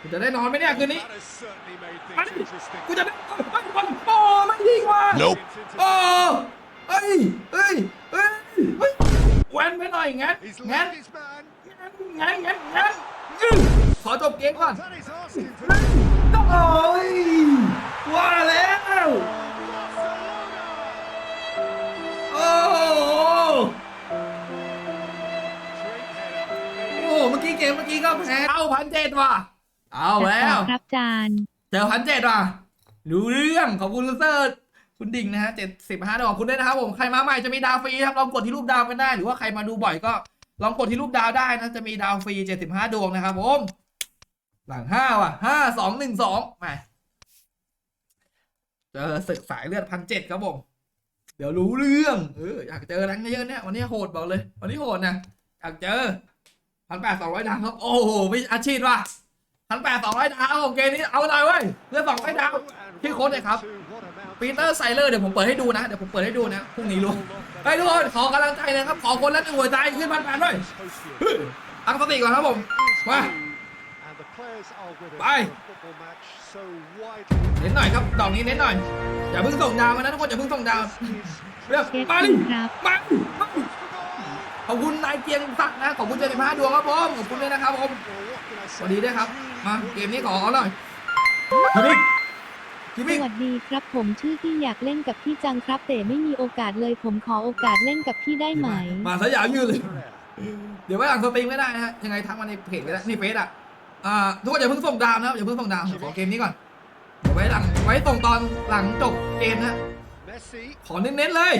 กูจะได้นอนไหมเนี่ยคืนนี้ That has certainly made มา things ดิ interesting. กูจะได้ไอ้ยบอลโอ้ไม่ยิงว่ะ Nope โอ้เอ้ยเอ้ยเอ้ยเฮ้ยแหวนไปหน่อยงั้น He's งั้น left his man. งั้นงั้นงั้นอื้อขอจบเกมก่อน That is asking for โอ้ยว่าแล้วโอ้โห straight header. โอ้โหเมื่อกี้เกมเมื่อกี้ก็แพ้เอาพันเจ็ดว่ะ เอาแล้วครับจานเจอพันเจ็ดว่ะรู้เรื่องขอบคุณลูเซอร์คุณดิ่งนะฮะเจ็ดสิบห้าดอกขอบคุณด้วยนะครับผมใครมาใหม่จะมีดาวฟรีครับลองกดที่รูปดาวกันได้ หรือว่าใครมาดูบ่อยก็ ลองกดที่รูปดาวได้นะจะมีดาวฟรีเจ็ดสิบห้าดวงนะครับผมหลังห้าว่ะห้าสองหนึ่งสองมาเจอศึกสายเลือดพันเจ็ดครับผมเดี๋ยวรู้เรื่องเอออยากเจอแรงเยอะๆเนี่ยวันนี้โหดบอกเลย วันนี้โหดนะอยากเจอพันแปดสองร้อยดาวครับ โอ้โหไม่อาชีพว่ะ พันแปดสองร้อยดาวขอเกมนี้เอาหน่อยเว้ยเลือดสองร้อยดาวพี่โค้ชเลยครับปีเตอร์ไซเลอร์เดี๋ยวผมเปิดให้ดูนะเดี๋ยวผมเปิดให้ดูนะพรุ่งนี้รู้ไปทุกคนขอกำลังใจเลยครับขอคนละหนึ่งหัวใจขึ้นพันแปดด้วยตั้งสติก่อนครับผมมา And the players are with it. Bye. for a football match so widely เน้นหน่อยครับดอกนี้เน้นหน่อยอย่าเพิ่งส่งดาวมานะทุกคนอย่าเพิ่งส่งดาวเรียกเช็คมาดิครับมาดิมาขอบคุณนายเกียงศักดิ์นะขอบคุณเจ็ดสิบห้าดวงครับผมขอบคุณด้วยนะครับผมสวัสดีด้วยครับ มาเกมนี้ขอหน่อยทีนี้ทีสนี้วัสดีครับผมชื่อที่อยากเล่นกับพี่จังครับ แต่ไม่มีโอกาสเลยผมขอโอกาสเล่นกับพี่ได้ไหม มาซะยาวยืนเลย เดี๋ยวไว้หลังสตรีมก็ได้นะฮะยังไงทักมาในเพจก็ได้นี่เฟซอะอ่าทุกคนอย่าเพิ่งส่งดาวนะครับอย่าเพิ่งส่งดาวขอเกมนี้ก่อนเดี๋ยวไว้หลังไว้ส่งตอนหลังจบเกมนะ Messi, ขอเน้นๆเลย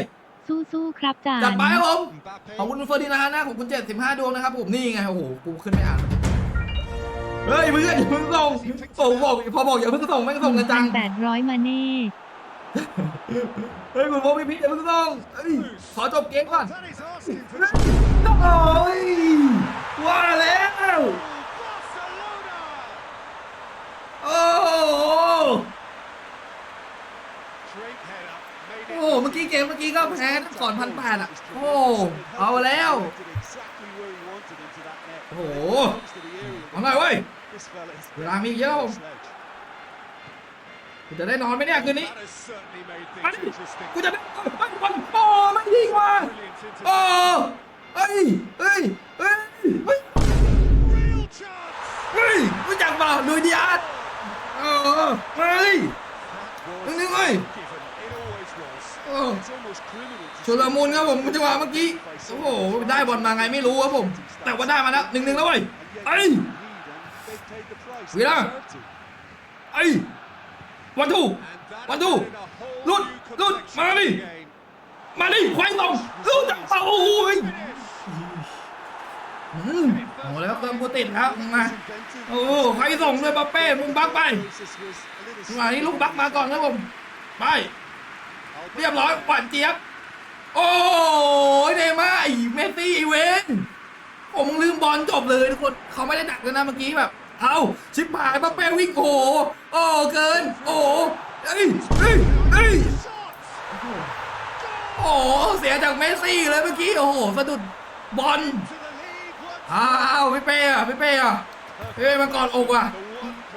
สู้ๆครับจานจัดไปครับผม Mbappe. ขอบคุณเฟอร์ดินานด์นะขอบคุณเจ็ดสิบห้าดวงนะครับผมนี่ไงโอ้โหกูขึ้นไม่อ่าน เฮ้ยเพื่อนอย่าเพิ่งส่งส่งบอกพอบอกอย่าเพิ่งส่งไม่งส่งกันจังแปดร้อยมาแน่เฮ้ยคุณพงพี่พี่อย่าเพิ่งส่งเฮ้ยขอจบเกมก่อน That is asking for โอ้ยว่าแล้ว Barcelona. โอ้โห Straight header. Made โอ้โห เมื่อกี้เกมเมื่อกี้ก็แพ้ก่อนพันแปดอะ โอ้ เอาแล้ว Exactly where he wanted into that net. โอ้โห Comes to the area. เอาหน่อยเว้ย This fella is เวลามีเยอะผม sledge. กูจะได้นอนไหมเนี่ยคืนนี้ That has certainly made มา things ดิ interesting. กูจะได้ไอ้บอลโอ้ไม่ยิงว่ะ Brilliant โอ้ into เฮ้ยเฮ้ยเฮ้ยเฮ้ย real chance. เฮ้ยรู้จักเปล่าลุยดิอาร์ตเออเฮ้ย Was Đứng ơi. given. It always was. Ờ. It's almost criminal to ชุลมุนครับผมจังหวะเมื่อกี้โอ้โหได้บอลมาไงไม่รู้ครับผม แต่ว่าได้มาแล้วหนึ่งหนึ่งแล้วเว้ยไอ้วีระไอ้วันทูวันทูลุดลุดมาดิมาดิควายลงลุดเอาโอ้ยโอ้โหแล้วเติมกูติดครับมาโอ้ใครส่งเลยบัปเป้มึงบักไปงานนี้ลูกบักมาก่อนครับผมไปเรียบร้อยหวานเจี๊ยบ โอ้ยเดม่าไอ้เมสซี่ไอ้เวนผมลืมบอลจบเลยทุกคนเขาไม่ได้ดักเลยนะเมื่อกี้แบบ เอาชิบหายปาเป้วิ่งโอ้โหโอ้เกิน โอ้เอ้ยเอ้ยเอ้ยโอ้เสียจากเมสซี่เลยเมื่อกี้โอ้โหสะดุดบอลอ้าวพี่เป้อะพี่เป้อะพี่เป้มากอดอกว่ะ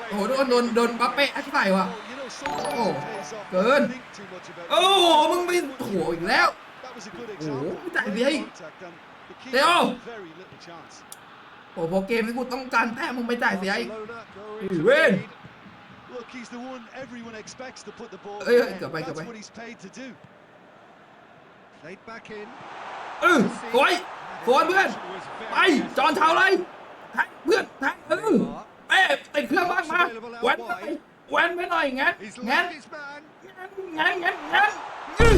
โอ้โหโดนโดนโดนปัปเป้อัดใส่ว่ะ Well, you know, sometimes Oh, it pays off. good. Don't think too much about โอ้โหมึงไปโอ้โหอีกแล้ว That was a good Oh, example. tại Great vì- contact and the keeper Theo. had very little chance. โอ้โหพอเกมนี้กูต้องการแต้มมึงไปจ่ายเสียอีก Barcelona go Hey, into the win. lead. Look, he's the one everyone expects to put the ball Ê, in ê, net. cờ bay, cờ That's bay. what he's paid to do. Played back in. เออสวยสวนเพื่อน Was ไป very จอนเท้าเลยแทงเพื่อนแทงเออเป้ติดเครื่องบ้างมาแหวนไปแหวนไปหน่อยงั้น He's งั้น left his man. งั้นงั้นงั้นอื้อ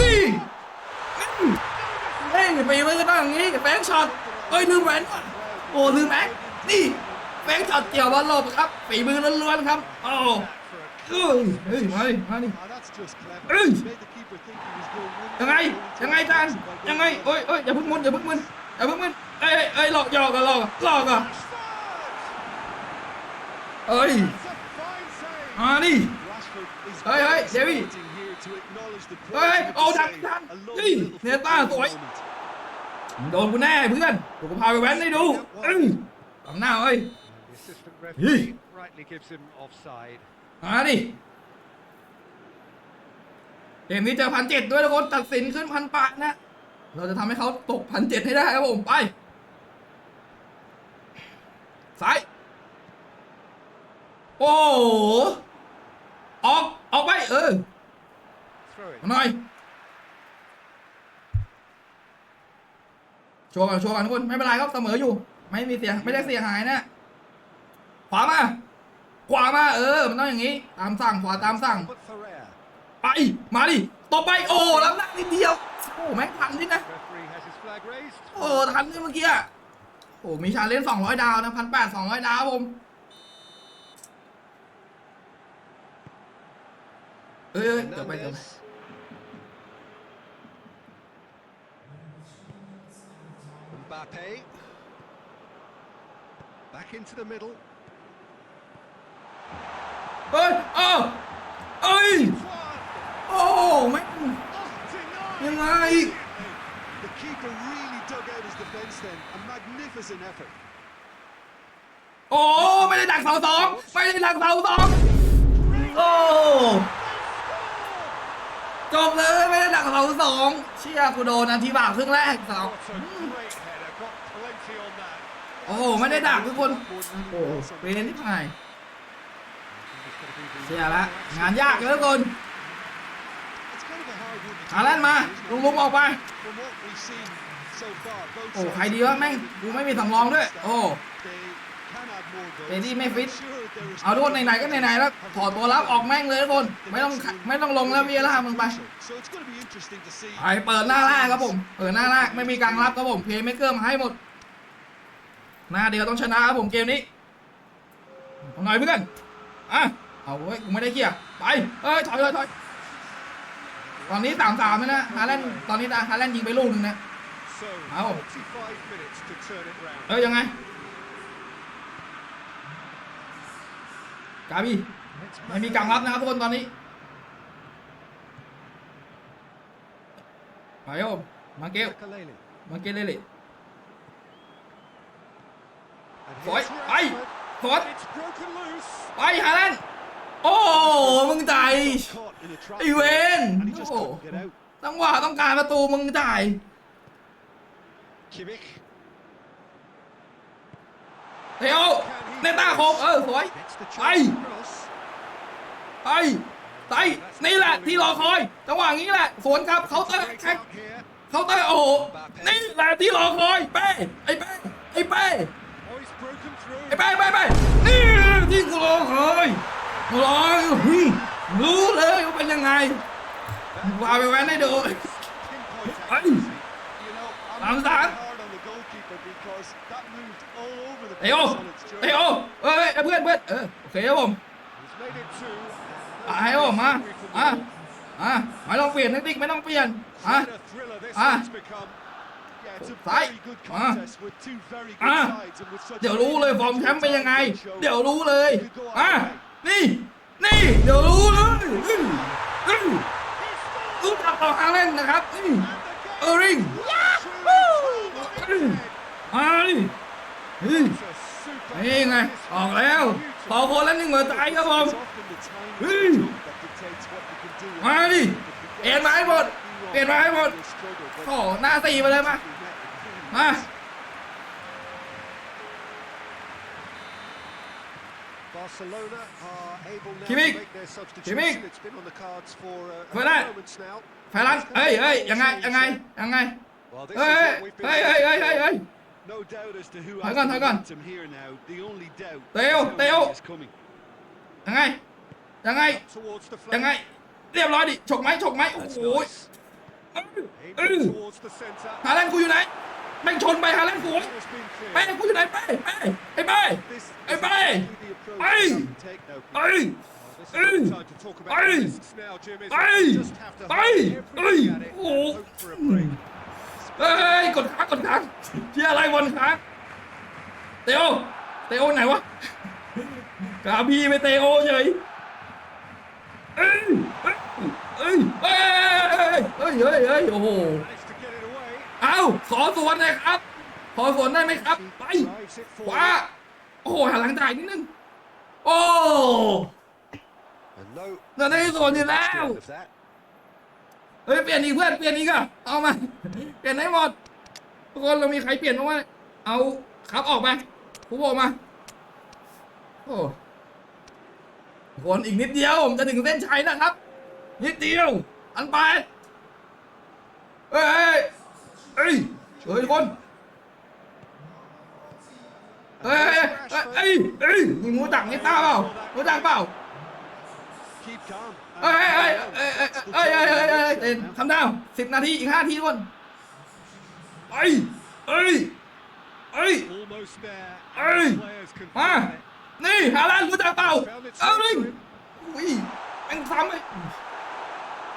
นี่ เฮ้ยไปีมันก็ต้องอย่างนี้แบงค์ช็อตเอ้ยลืมแหวนก่โอ้ลืมแบงค์นี่แบงค์ช็อตเกี่ยวบอลหลบครับฝีมือล้วนๆครับโอ้เอ้ยเฮ้ยมาดิมาดิเฮ้ยยังไงยังไงจานยังไงโอ้ยโอ้ยอย่าพึ่งมึนอย่าพึ่งมึนอย่าพึ่งมึนเอ้ยเอ้ยหลอกหยอกกันหลอกหลอกอะเฮ้ยมาดิเฮ้ยเฮ้ยเดวี่ เฮ้ย quality of เอา the ดัง save. ดัง A lovely นี่ little เนต้า football สวย moment. โดนกูแน่เพื่อนเดี๋ยวกูพาไปแว้นให้ดูเอ้ยหลังหน้าเอ้ย The assistant ยี่ referee Indirectly gives him offside. มาดิเกมนี้เจอพันเจ็ดด้วยทุกคนตัดสินขึ้นพันปะนะ เราจะทำให้เขาตกพันเจ็ดให้ได้ครับผมไปซ้ายโอ้โหออก ออกไป เออ Throw it. มาหน่อยชัวร์กันชัวร์กันทุกคนไม่เป็นไรครับเสมออยู่ ไม่มีเสียไม่ได้เสียหายนะขวามาขวามาเออ มันต้องอย่างนี้ ตามสั่งขวาตามสั่ง But Ferrer. ไปมาดิตบไปโอ้ล้ำหน้านิดเดียวโอ้แม่งทันนี่นะ Referee has his flag raised. โอ้ทันนี่เมื่อกี้อะโอ้มีชาเลนจ์สองร้อยดาวนะพันแปดสองร้อยดาวครับผมเอ้ยเอ้ยเดี๋ยวไปเดี๋ยวไป Mbappe. Back into the middle. เอ้ยเอ้าเอ้ย One. โอ้แม่ง Oh, denied. ยังไง The keeper really dug out his defence then. A magnificent effort. โอ้ไม่ได้ดักเสาสองไม่ได้ดักเสาสองโอ้ จบเลยไม่ได้ดักเสาสองเชียร์กูโดนนาทีบาปครึ่งแรกสองโอ้โหไม่ได้ดักทุกคนโอ้เป็นที่ไหนเสียละงานยากเลยทุกคนอาแลนมาลุงลุงออกไปโอ้ใครดีวะแม่งกูไม่มีสำรองด้วย โอ้ เดดี้ไม่ฟิต เอาทุกคนไหนๆก็ไหนๆแล้วถอดตัวรับออกแม่งเลยทุกคนไม่ต้องไม่ต้องลงแล้ววีล่ามึงไปไปเปิดหน้าแรกครับผมเปิดหน้าแรกไม่มีกลางรับครับผมเพย์ไม่เกอร์มาให้หมด หน้าเดียวต้องชนะครับผมเกมนี้หน่อยเพื่อนอะเอาเว้ยกูไม่ได้เกี่ยไปเอ้ยถอยถอยถอยตอนนี้สามสามแล้วนะฮาแลนด์ตอนนี้ฮาแลนด์ยิงไปลูกหนึ่งนะ So Ow. 45 minutes to turn it round. เอ้ยยังไง กาบี It's ไม่มีกลางรับนะครับทุกคนตอนนี้ไปครับผมมาเกล Makalele. มาเกลเลยเลย And สวย here's ไป Rashford. สวน It's broken loose. ไปฮาแลนด์โอ้มึงจ่าย Caught in a trap ไอ้เวน there, and he just Oh. couldn't get out. จังหวะต้องการประตูมึงจ่าย Kimmich เทโอเนต้าโคกเออสวย gets the Aye. chance across. ไปไปนี่แหละที่รอคอยจังหวะนี้แหละสวนครับเขาเตอร์แข่งเขาเตอร์โอ้โหนี่แหละที่รอคอยเป้ไอ้เป้ไอ้เป้ไอ้เป้เป้เป้นี่ที่กูรอคอยรอรู้เลยว่าเป็นยังไงวาไปแว้นให้ดู Pinpoint Aye. accuracy. You know, I'm Làm really ไอโอไอโอเอ้ยเพื่อนเพื่อนเออโอเคครับผมไอโอมาอะอะไม่ต้องเปลี่ยนนักดิ๊กไม่ต้องเปลี่ยนอะอะสายอะอะเดี๋ยวรู้เลยฟอร์มแชมป์เป็นยังไง เดี๋ยวรู้เลยอะนี่นี่เดี๋ยวรู้เลยอื้อื้อู้มตัดต่อฮาเลนนะครับเออริง อืมมาดิอืม It's a super นี่ไง ออกแล้วพอคนละหนึ่งหัวใจครับผม It's often the time Hey. that dictates what you can do. มาดิเปลี่ยนมาให้หมดเปลี่ยนมาให้หมด Will struggle, but โอ้หน้าสี่ไปเลยมา มา Barcelona are able now Kimmich. to make their substitution. Kimmich. It's been on the cards for uh, a Phải few đây. moments now. ไฟลันเอ้ยเอ้ยยังไง ยังไง ยังไง Well, this เฮ้ is ย what we've been เฮ้ยเฮ้ยเฮ้ยเฮ้ย เฮ้ย No doubt as to who Thôi has con, the thôi con. momentum here now. The only doubt Teo, is how Teo. many is coming. ยังไงยังไง Towards the ยังไง flank. เรียบร้อยดิฉกไหมฉกไหมโอ้ That's โห nice. เอ Aimed อ towards the centre. ฮาแลนด์กูอยู่ไหนแม่งชนไปฮาแลนด์กู Has been เป้ cleared. กูอยู่ไหนเป้เป้ไอ้เป้ This Hey, is Bay. exactly the approach Hey. that we take now. เอ้ย This is Hey. the time to talk about Hey. the risks now, Jim. เอ้ยกดค้างกดค้างเชียอะไรบอลค้างเตโอเตโอไหนวะกาบีไปเตโอเฉยเอ้ยเอ้ยเอ้ยเอ้ยเอ้ยเอ้ยเอ้ยโอ้โห Managed to get it away. เอาขอสวนหน่อยครับ ขอสวนได้ไหมครับ ไป Drives it ขวา forward. โอ้โหหันหลังจ่ายนิดนึงโอ้ And no เราได้ส่วนอยู่แล้ว end of that. เฮ้ยเปลี่ยนอีกเพื่อนเปลี่ยนอีกอะเอามา เปลี่ยนให้หมดทุกคนเรามีใครเปลี่ยนบ้างไหมเอาครับออกไปผู้บอกมาโอ้ทุกคนอีกนิดเดียวผมจะถึงเส้นชัยนะครับ นิดเดียว อันไปเอ้ยเอ้ยเฮ้ยทุกคนเอ้ยเอ้ยเอ้ยเอ้ยมึงรู้จักนี่ตาเปล่ารู้จักเปล่า Keep calm. เอ้ยเอ้ยเอ้ยเอ้ยเอ้ยเอ้ยเอ้ยเอ้ยเอ้ยทำดาวสิบนาทีอีกห้าทีทุกคนเอ้ยเอ้ยเอ้ย Almost there. Hey! Players can มา fly. นี่หาร้านรู้จักเปล่าเอาเลยอุ้ยแม่งซ้ำเลย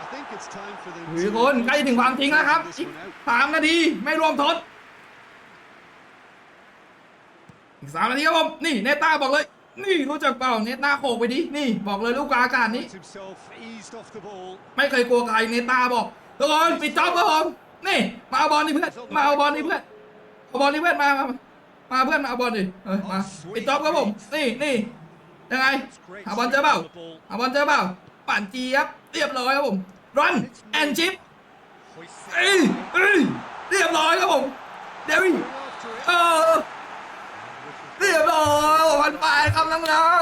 I think it's time for them อุ้ย to คนใกล้ถึงความจริงแล้วครับอีกสามนาทีไม่รวมทดอีกสามนาทีครับผมนี่เนต้าบอกเลย นี่รู้จักเปล่าเนต้าโขกไปดิ นี่บอกเลยลูกกลางอากาศนี้ Finds himself eased off the ball. ไม่เคยกลัวใครเนต้าบอกทุกคนปิดจ็อบครับผมนี่มาเอาบอลนี่เพื่อนมาเอาบอลนี่เพื่อนเอาบอลนี่เพื่อนมามามาเพื่อนมาเอาบอลดิเออมาปิดจ็อบครับผมนี่นี่ยังไง It's great หาบอลเจอเปล่า on the ball. หาบอลเจอเปล่าปั่นเจี๊ยบเรียบร้อยครับผมรันแอนชิป Hoists it เอ้ยเอ้ยเรียบร้อยครับผมเดวิ Go after it. เออ เรียบร้อยวันไปครับน้อง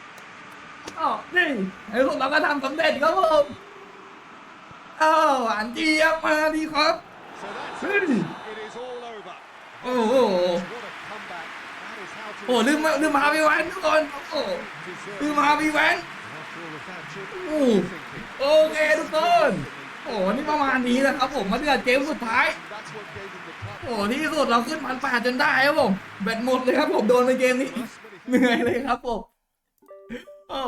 ๆอ๋อนี่ไอ้พวกเราก็ทำสำเร็จครับผมเออหวานเจี๊ยบมาดีครับ So that's Hey. it. It is all over. โอ้โห What a comeback. That is how to โอ้ลืมลืมมาพี่แวนทุกคนโอ้โห deserve ลืมมาพี่แวน After all of that, Chip, โอ้ what are you thinking? โอเคทุกคน โอ้นี่ประมาณนี้นะครับผมมาเดือดเกมสุดท้าย That's what gave them the cup. โอ้ที่สุดเราขึ้นพันแปดจนได้ครับผมแบตหมดเลยครับผมโดนในเกมนี้เหนื่อยเลยครับผมโอ้